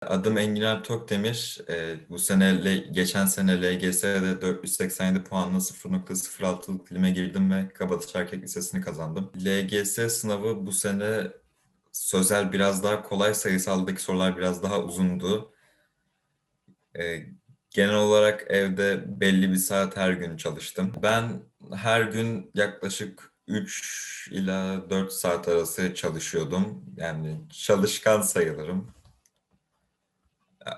Adım Engin Alp Tokdemir. Ee, bu sene, geçen sene LGS'de 487 puanla 0.06'lık dilime girdim ve Kabataş Erkek Lisesi'ni kazandım. LGS sınavı bu sene sözel biraz daha kolay, sayısaldaki sorular biraz daha uzundu. Ee, genel olarak evde belli bir saat her gün çalıştım. Ben her gün yaklaşık 3 ila 4 saat arası çalışıyordum. Yani çalışkan sayılırım.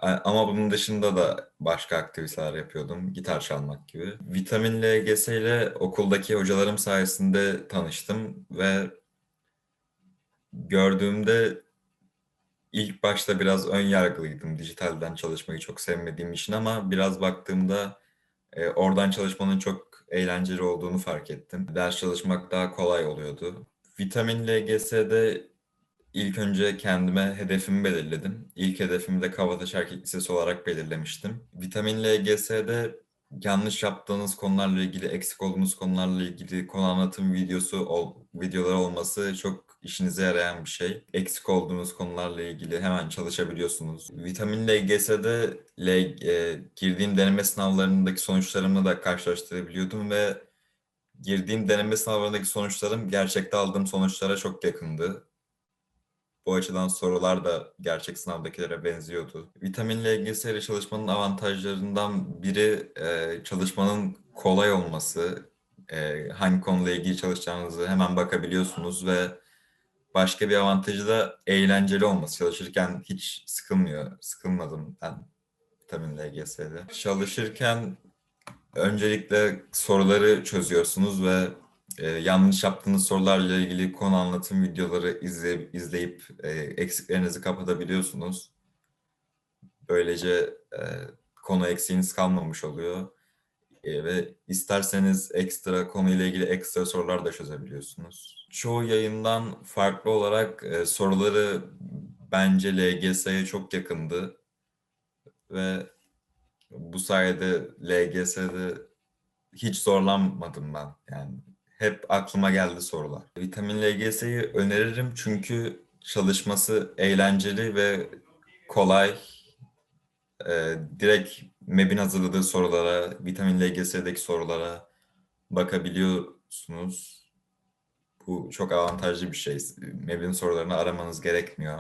Ama bunun dışında da başka aktiviteler yapıyordum. Gitar çalmak gibi. Vitamin LGS ile okuldaki hocalarım sayesinde tanıştım ve gördüğümde ilk başta biraz ön yargılıydım. Dijitalden çalışmayı çok sevmediğim için ama biraz baktığımda e, oradan çalışmanın çok eğlenceli olduğunu fark ettim. Ders çalışmak daha kolay oluyordu. Vitamin LGS'de ilk önce kendime hedefimi belirledim. İlk hedefimi de Kavataş Erkek Lisesi olarak belirlemiştim. Vitamin LGS'de yanlış yaptığınız konularla ilgili, eksik olduğunuz konularla ilgili konu anlatım videosu, ol, videoları olması çok işinize yarayan bir şey. Eksik olduğunuz konularla ilgili hemen çalışabiliyorsunuz. Vitamin LGS'de L, e, girdiğim deneme sınavlarındaki sonuçlarımı da karşılaştırabiliyordum ve girdiğim deneme sınavlarındaki sonuçlarım gerçekte aldığım sonuçlara çok yakındı. Bu açıdan sorular da gerçek sınavdakilere benziyordu. Vitamin LGS ile çalışmanın avantajlarından biri e, çalışmanın kolay olması. E, hangi konuyla ilgili çalışacağınızı hemen bakabiliyorsunuz ve başka bir avantajı da eğlenceli olması. Çalışırken hiç sıkılmıyor. Sıkılmadım ben Vitamin LGS'de. Çalışırken öncelikle soruları çözüyorsunuz ve e, yanlış yaptığınız sorularla ilgili konu anlatım videoları izle, izleyip e, eksiklerinizi kapatabiliyorsunuz. Böylece e, konu eksiğiniz kalmamış oluyor. E, ve isterseniz ekstra konuyla ilgili ekstra sorular da çözebiliyorsunuz. Çoğu yayından farklı olarak e, soruları bence LGS'ye çok yakındı. Ve bu sayede LGS'de hiç zorlanmadım ben. Yani hep aklıma geldi sorular. Vitamin LGS'yi öneririm çünkü çalışması eğlenceli ve kolay. Ee, direkt MEB'in hazırladığı sorulara, Vitamin LGS'deki sorulara bakabiliyorsunuz. Bu çok avantajlı bir şey. MEB'in sorularını aramanız gerekmiyor.